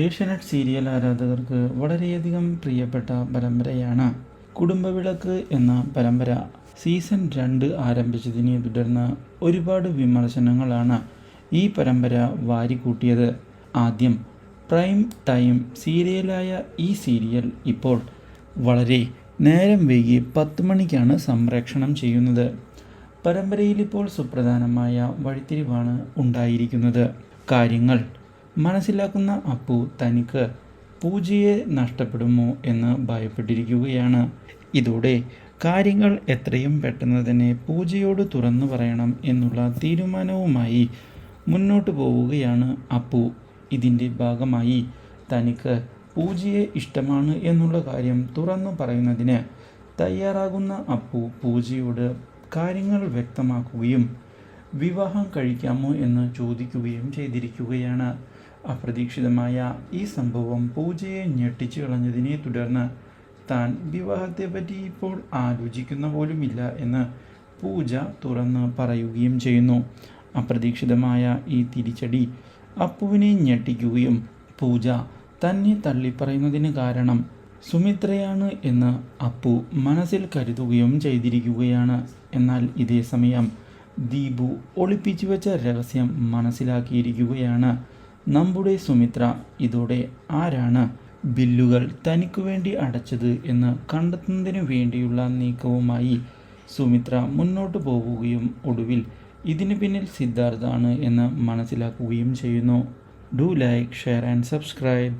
Asianet serial ആരാധകർക്ക് വളരെയധികം പ്രിയപ്പെട്ട പരമ്പരയാണ് കുടുംബവിളക്ക് എന്ന പരമ്പര. സീസൺ രണ്ട് ആരംഭിച്ചതിനെ തുടർന്ന് ഒരുപാട് വിമർശനങ്ങളാണ് ഈ പരമ്പര വാരിക്കൂട്ടിയത്. ആദ്യം പ്രൈം ടൈം സീരിയലായ ഈ സീരിയൽ ഇപ്പോൾ വളരെ നേരം വൈകി പത്ത് മണിക്കാണ് സംപ്രേക്ഷണം ചെയ്യുന്നത്. പരമ്പരയിൽ ഇപ്പോൾ സുപ്രധാനമായ വഴിത്തിരിവാണ് ഉണ്ടായിരിക്കുന്നത്. കാര്യങ്ങൾ മനസ്സിലാക്കുന്ന അപ്പു തനിക്ക് പൂജയെ നഷ്ടപ്പെടുമോ എന്ന് ഭയപ്പെട്ടിരിക്കുകയാണ്. ഇതോടെ കാര്യങ്ങൾ എത്രയും പെട്ടെന്ന് തന്നെ പൂജയോട് തുറന്നു പറയണം എന്നുള്ള തീരുമാനവുമായി മുന്നോട്ട് പോവുകയാണ് അപ്പു. ഇതിന്റെ ഭാഗമായി തനിക്ക് പൂജയെ ഇഷ്ടമാണ് എന്നുള്ള കാര്യം തുറന്നു പറയുന്നതിന് തയ്യാറാകുന്ന അപ്പു പൂജയോട് കാര്യങ്ങൾ വ്യക്തമാക്കുകയും വിവാഹം കഴിക്കാമോ എന്ന് ചോദിക്കുകയും ചെയ്തിരിക്കുകയാണ്. അപ്രതീക്ഷിതമായ ഈ സംഭവം പൂജയെ ഞെട്ടിച്ചു കളഞ്ഞതിനെ തുടർന്ന് താൻ വിവാഹത്തെപ്പറ്റി ഇപ്പോൾ ആലോചിക്കുന്ന പോലുമില്ല എന്ന് പൂജ തുറന്ന് പറയുകയും ചെയ്യുന്നു. അപ്രതീക്ഷിതമായ ഈ തിരിച്ചടി അപ്പുവിനെ ഞെട്ടിക്കുകയും പൂജ തന്നെ തള്ളിപ്പറയുന്നതിന് കാരണം സുമിത്രയാണ് എന്ന് അപ്പു മനസ്സിൽ കരുതുകയും ചെയ്തിരിക്കുകയാണ്. എന്നാൽ ഇതേ സമയം ദീപു ഒളിപ്പിച്ചു വെച്ച രഹസ്യം മനസ്സിലാക്കിയിരിക്കുകയാണ്. നമ്മുടെ സുമിത്ര ഇതോടെ ആരാണ് ബില്ലുകൾ തനിക്കു വേണ്ടി അടച്ചത് എന്ന് കണ്ടെത്തുന്നതിനു വേണ്ടിയുള്ള നീക്കവുമായി സുമിത്ര മുന്നോട്ട് പോവുകയും ഒടുവിൽ ഇതിന് പിന്നിൽ സിദ്ധാർത്ഥാണ് എന്ന് മനസ്സിലാക്കുകയും ചെയ്യുന്നു. Do like share and subscribe.